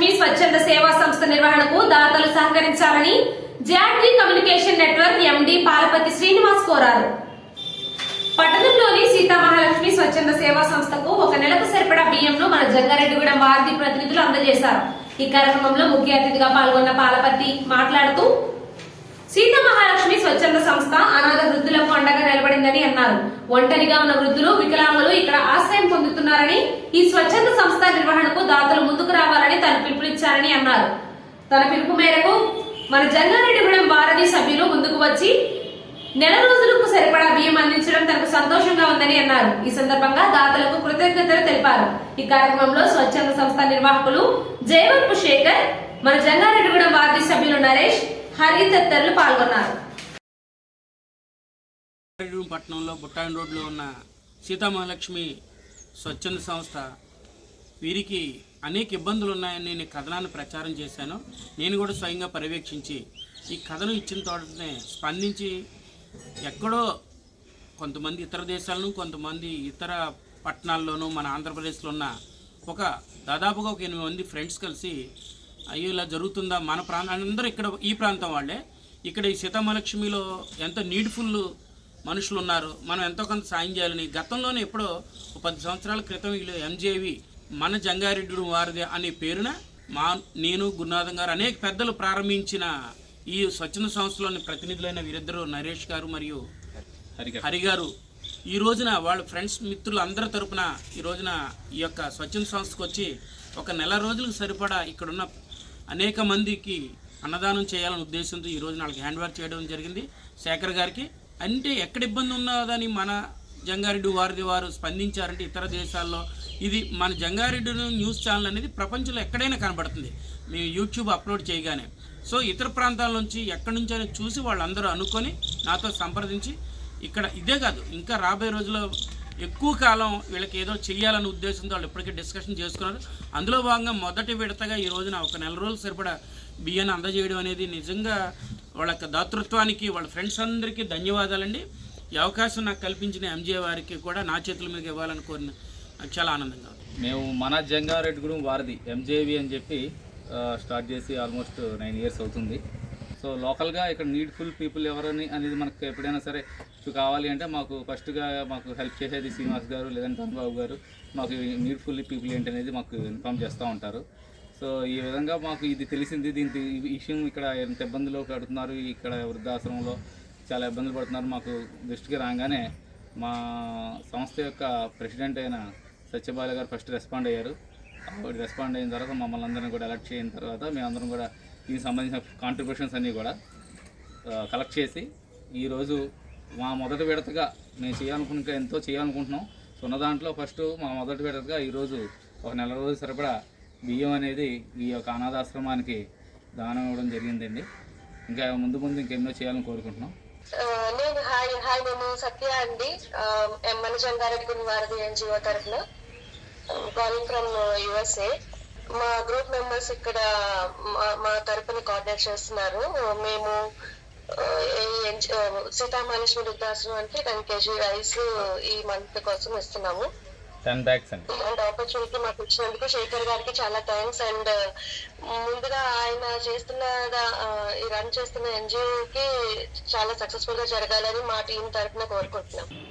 లక్ష్మి స్వచ్ఛంద సేవా సంస్థ నిర్వహణకు దాతలు సహకరించాలని జాట్రీ communication network MD Palapati Srinivas కోరారు. పట్టణంలోని సీతామహాలక్ష్మి స్వచ్ఛంద సేవా సంస్థకు ఒక నెలకు సరిపడా బియ్యంను మన జంగారెడ్డిగూడెం వారధి ప్రతినిధులు అందజేశారు. ఈ కార్యక్రమంలో ముఖ్య అతిథిగా పాల్గొన్న పాలపతి మాట్లాడుతూ సీతామహాలక్ష్మి స్వచ్ఛంద సంస్థ అనాథ వృద్ధులకు అండగా నిలబడిందని అన్నారు. ఒంటరిగా ఉన్న వృద్ధులు వికలాంగులు ఇక్కడ ఆశ్రయం పొందుతున్నారని ఈ స్వచ్ఛంద సంస్థ నిర్వహణకు దాతలు ముందుకు పిలిపించారని అన్నారు. తన పిలుపు మేరకు మన జంగారెడ్డిగూడెం వారధి సభ్యులు ముందుకు వచ్చి నెల రోజులకు సరిపడా బియ్యం అందించడం తనకు సంతోషంగా ఉందని అన్నారు. ఈ సందర్భంగా దాతలకు కృతజ్ఞతలు తెలిపారు. ఈ కార్యక్రమంలో స్వచ్ఛంద సంస్థ నిర్వాహకులు జయవంపు శేఖర్ మన జంగారెడ్డిగూడెం వారధి సభ్యులు నరేష్ హరి తదితరులు పాల్గొన్నారు. పట్టణంలో బుట్టాయిన్ రోడ్లో ఉన్న సీతామహాలక్ష్మి స్వచ్ఛంద సంస్థ వీరికి అనేక ఇబ్బందులు ఉన్నాయని నేను కథనాన్ని ప్రచారం చేశాను. నేను కూడా స్వయంగా పర్యవేక్షించి ఈ కథను ఇచ్చిన తోటనే స్పందించి ఎక్కడో కొంతమంది ఇతర దేశాలను కొంతమంది ఇతర పట్టణాల్లోనూ మన ఆంధ్రప్రదేశ్లో ఉన్న ఒక దాదాపుగా ఒక ఎనిమిది మంది ఫ్రెండ్స్ కలిసి అయ్యో ఇలా జరుగుతుందా? మన ప్రాంతం అందరూ ఇక్కడ ఈ ప్రాంతం వాళ్ళే. ఇక్కడ ఈ సీతామహాలక్ష్మిలో ఎంత నీడ్ఫుల్ మనుషులు ఉన్నారు మనం ఎంతో కొంత సాయం చేయాలని. గతంలోనే ఎప్పుడో ఒక పది సంవత్సరాల క్రితం వీళ్ళు ఎంజేవి మన జంగారెడ్డి వారిది అనే పేరున మా నేను గురునాథం గారు అనేక పెద్దలు ప్రారంభించిన ఈ స్వచ్ఛంద సంస్థలోని ప్రతినిధులైన వీరిద్దరూ నరేష్ గారు మరియు హరి గారు. ఈ రోజున వాళ్ళ ఫ్రెండ్స్ మిత్రులు అందరి తరపున ఈ రోజున ఈ యొక్క స్వచ్ఛంద సంస్థకు వచ్చి ఒక నెల రోజులకు సరిపడా ఇక్కడున్న అనేక మందికి అన్నదానం చేయాలనే ఉద్దేశంతో ఈ రోజున వాళ్ళకి హ్యాండ్ చేయడం జరిగింది. శేఖర్ గారికి అంటే ఎక్కడ ఇబ్బంది ఉన్నదని మన జంగారెడ్డి వారిది వారు స్పందించారంటే ఇతర దేశాల్లో ఇది మన జంగారెడ్డి న్యూస్ ఛానల్ అనేది ప్రపంచంలో ఎక్కడైనా కనబడుతుంది. మేము యూట్యూబ్ అప్లోడ్ చేయగానే. సో ఇతర ప్రాంతాల నుంచి ఎక్కడి నుంచైనా చూసి వాళ్ళందరూ అనుకొని నాతో సంప్రదించి ఇక్కడ ఇదే కాదు ఇంకా రాబోయే రోజుల్లో ఎక్కువ కాలం వీళ్ళకి ఏదో చేయాలనే ఉద్దేశంతో వాళ్ళు ఇప్పటికే డిస్కషన్ చేసుకున్నారు. అందులో భాగంగా మొదటి విడతగా ఈ రోజున ఒక నెల రోజులు సరిపడా బియ్యాన్ని అందజేయడం అనేది నిజంగా వాళ్ళ యొక్క దాతృత్వానికి వాళ్ళ ఫ్రెండ్స్ అందరికీ ధన్యవాదాలండి. ఈ అవకాశం నాకు కల్పించిన ఎంజే వారికి కూడా నా చేతుల మీద ఇవ్వాలని కోరిన అది చాలా ఆనందంగా ఉంది. మేము మన జంగారెడ్డిగూడెం వారిది ఎంజేవి అని చెప్పి స్టార్ట్ చేసి ఆల్మోస్ట్ నైన్ ఇయర్స్ అవుతుంది. సో లోకల్గా ఇక్కడ నీడ్ఫుల్ పీపుల్ ఎవరని అనేది మనకు ఎప్పుడైనా సరే కావాలి అంటే మాకు ఫస్ట్గా మాకు హెల్ప్ చేసేది శ్రీనివాస్ గారు లేదంటే చంద్రబాబు గారు. మాకు నీడ్ఫుల్ పీపుల్ ఏంటి అనేది మాకు ఇన్ఫామ్ చేస్తూ ఉంటారు. సో ఈ విధంగా మాకు ఇది తెలిసింది దీని ఈ విషయం ఇక్కడ ఎంత ఇబ్బందులు పడుతున్నారు ఇక్కడ వృద్ధాశ్రమంలో చాలా ఇబ్బందులు పడుతున్నారు. మాకు దృష్టికి రాగానే మా సంస్థ యొక్క ప్రెసిడెంట్ అయిన సత్యబాల గారు ఫస్ట్ రెస్పాండ్ అయ్యారు. అప్పుడు రెస్పాండ్ అయిన తర్వాత మమ్మల్ని అందరినీ కూడా అలర్ట్ చేయిన తర్వాత మేమందరం కూడా దీనికి సంబంధించిన కాంట్రిబ్యూషన్స్ అన్నీ కూడా కలెక్ట్ చేసి ఈరోజు మా మొదటి విడతగా మేము చేయాలనుకుంటే ఎంతో చేయాలనుకుంటున్నాం. సో ఉన్న దాంట్లో ఫస్ట్ మా మొదటి విడతగా ఈరోజు ఒక నెల రోజులు సరిపడా బియ్యం అనేది ఈ యొక్క అనాథాశ్రమానికి దానం ఇవ్వడం జరిగిందండి. ఇంకా ముందు ముందు ఇంకెన్నో చేయాలని కోరుకుంటున్నాం. నేను హాయ్ హాయ్ నేను సత్య అండి. మన జంగారెడ్డి వారధి ఎన్జిఓ తరఫున. కాలింగ్ ఫ్రమ్ యుఎస్ఏ మా గ్రూప్ మెంబర్స్ ఇక్కడ మా- మా తరపున కోఆర్డినేట్ చేస్తున్నారు. మేము ఆ, సీతామహాలక్ష్మి వృద్ధాశ్రమానికి టెన్ కేజీ రైస్ ఈ మంత్ కోసం ఇస్తున్నాము. టెన్ బ్యాగ్స్ అండి. అండ్ ఆపర్చునిటీ మాకు ఇచ్చినందుకు శేఖర్ గారికి చాలా థ్యాంక్స్ అండ్ ముందుగా ఆయన చేస్తున్న రన్ చేస్తున్న ఎన్జిఓ కి చాలా సక్సెస్ఫుల్గా జరగాలని మా టీం తరఫున కోరుకుంటున్నాం.